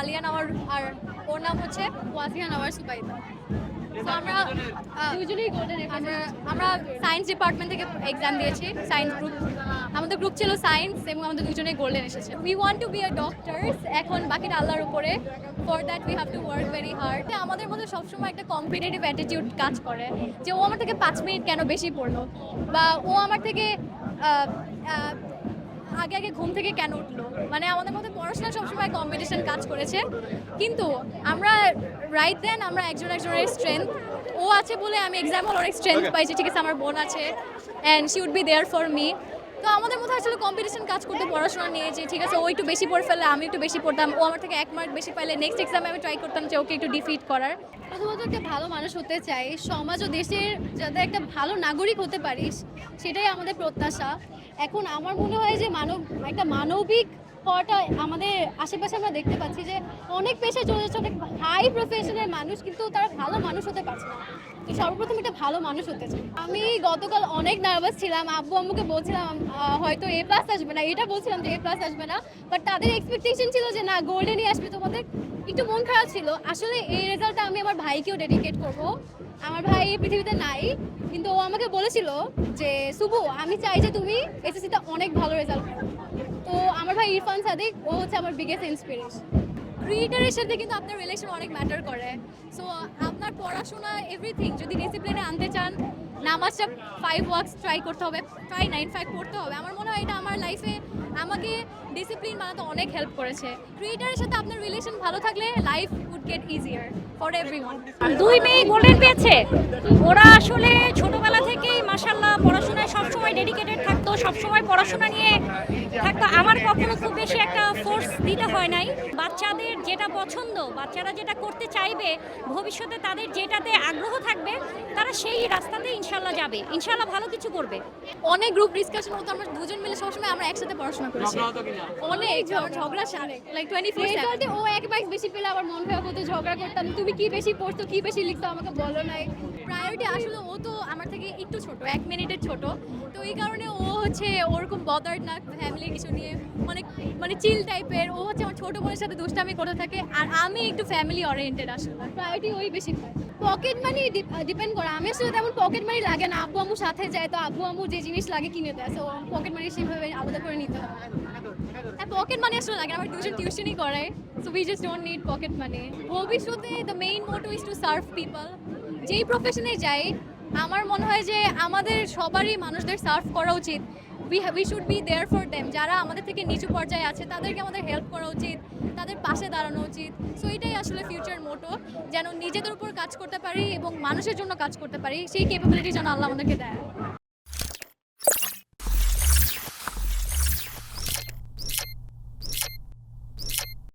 আলিয়ান আমার আর ওর নাম হচ্ছে ওয়াজিয়ান আমার সুবাইদা। তো আমরা দুজনেই গোল্ডেন আমরা আমরা সায়েন্স ডিপার্টমেন্ট থেকে এক্সাম দিয়েছি সায়েন্স গ্রুপ আমাদের গ্রুপ ছিল সায়েন্স এবং আমাদের দুজনেই গোল্ডেন এসেছে। We want to be a doctors এখন বাকিটা আল্লাহর উপরে। For that we have to work very hard আমাদের মধ্যে সবসময় একটা কম্পিটিটিভ অ্যাটিটিউড কাজ করে যে ও আমার থেকে পাঁচ মিনিট কেন বেশি পড়ল? বা ও আমার থেকে আগে আগে ঘুম থেকে কেন উঠল? মানে আমাদের মধ্যে পড়াশোনা সবসময় কম্পিটিশন কাজ করেছে। কিন্তু আমরা রাইট দেন আমরা একজন একজনের স্ট্রেংথ ও আছে বলে আমি এক্সাম হল অনেক স্ট্রেংথ পাইছি। ঠিক আছে আমার বোন আছে and she would be there for me তো আমাদের মধ্যে আসলে কম্পিটিশন কাজ করতে পড়াশোনা নিয়ে যে, ঠিক আছে, ও একটু বেশি পড়ে ফেললে, আমি একটু বেশি পড়তাম। ও আমার থেকে এক মার্ক বেশি পাইলে নেক্সট এক্সামে আমি ট্রাই করতাম যে, ওকে একটু ডিফিট করার। প্রথমত একটা ভালো মানুষ হতে চাই। সমাজ ও দেশের যাতে একটা ভালো নাগরিক হতে পারিস, সেটাই আমাদের প্রত্যাশা। এখন আমার মনে হয় যে, মানব, একটা মানবিক হওয়াটা আমাদের আশেপাশে আমরা দেখতে পাচ্ছি যে অনেক পেশায় চলে যাচ্ছে, অনেক হাই প্রফেশনের মানুষ, কিন্তু তারা ভালো মানুষ হতে পারছে না। তো সর্বপ্রথম একটা ভালো মানুষ হতে চাই। আমি গতকাল অনেক নার্ভাস ছিলাম, আব্বু আম্মুকে বলছিলাম হয়তো এ প্লাস আসবে না। এটা বলছিলাম যে এ প্লাস আসবে না বাট তাদের এক্সপেকটেশন ছিল যে, না গোল্ডেনই আসবে। তোমাদের একটু মন খারাপ ছিল। আসলে এই রেজাল্টটা আমি আমার ভাইকেও ডেডিকেট করব। আমার ভাই এই পৃথিবীতে নাই, কিন্তু ও আমাকে বলেছিল যে, শুভ, আমি চাই যে তুমি এসএসসিতে অনেক ভালো রেজাল্ট তো আমার ভাই ইরফান সাদিক? ও হচ্ছে আমার বিগেস্ট ইন্সপিরেশন ক্রিয়েটারের সাথে কিন্তু আপনার রিলেশন অনেক ম্যাটার করে। সো আপনার পড়াশোনা এভরিথিং যদি ডিসিপ্লিনে আনতে চান, নামাজটা ফাইভ ওয়ার্কস ট্রাই করতে হবে ট্রাই নাইন ফাইভ করতে হবে। আমার মনে হয় এটা আমার লাইফে আমাকে ডিসিপ্লিন বানাতে অনেক হেল্প করেছে। ক্রিয়েটারের সাথে আপনার রিলেশন ভালো থাকলে life would get easier for every দুই মেয়ে গোল্ডেন পেয়েছে। ওরা আসলে ছোটবেলা থেকেই মাসাল্লাহ পড়াশোনায় সবসময় ডেডিকেটেড সবসময় পড়াশোনা নিয়ে থাকতো। আমার কখনো খুব বেশি একটা ফোর্স দিতে হয় নাই। বাচ্চাদের যেটা পছন্দ বাচ্চারা যেটা করতে চাইবে ভবিষ্যতে তাদের যেটাতে আগ্রহ থাকবে তারা সেই রাস্তাতে ইনশাল্লাহ যাবে। ইনশাল্লাহ ভালো কিছু করবে। অনেক গ্রুপ ডিসকাশন হতো আমরা দুজন মিলে সবসময় আমরা একসাথে পড়াশোনা করেছি। অনেক ঝগড়া সারে। লাইক টোয়েন্টি ফোর ও এক মার্কস বেশি পেলে আবার মন খারাপ হতো ঝগড়া করতাম তুমি কি বেশি পড়তো কি বেশি লিখতো আমাকে বলো নাই প্রায়োরিটি আসলে ও তো আমার থেকে একটু ছোট, এক মিনিটের ছোট। তো এই কারণে ও হচ্ছে ওরকম বদার্ড না ফ্যামিলির কিছু নিয়ে অনেক মানে চিল টাইপের ও হচ্ছে আমার ছোট বোনের সাথে দুষ্টামি করতে থাকে আর আমি একটু ফ্যামিলি ওরিয়েন্টেড আসলে। প্রায়োরিটি ওই বেশি পকেট মানি ডিপেন্ড করে। আমি আসলে তেমন পকেট মানি লাগে না। আব্বু আম্মু সাথে যায় তো আব্বু আম্মু যে জিনিস লাগে কিনে দেয়। তো পকেট মানি সেভাবে আলাদা করে নিতে হয়। হ্যাঁ পকেট মানি আসলে লাগে আমার দুজন টিউশনই করে so we just don't need pocket money ভবিষ্যতে the main motto is to serve people যেই প্রফেশনে যাই, আমার মনে হয় যে আমাদের সবারই মানুষদের সার্ভ করা উচিত। We we should be there for them যারা আমাদের থেকে নিচু পর্যায়ে আছে, তাদেরকে আমাদের হেল্প করা উচিত। তাদের পাশে দাঁড়ানো উচিত। সো এটাই আসলে ফিউচার মোটো যেন নিজেদের উপর কাজ করতে পারি এবং মানুষের জন্য কাজ করতে পারি। সেই ক্যাপাবিলিটি যেন আল্লাহ আমাদেরকে দেয়।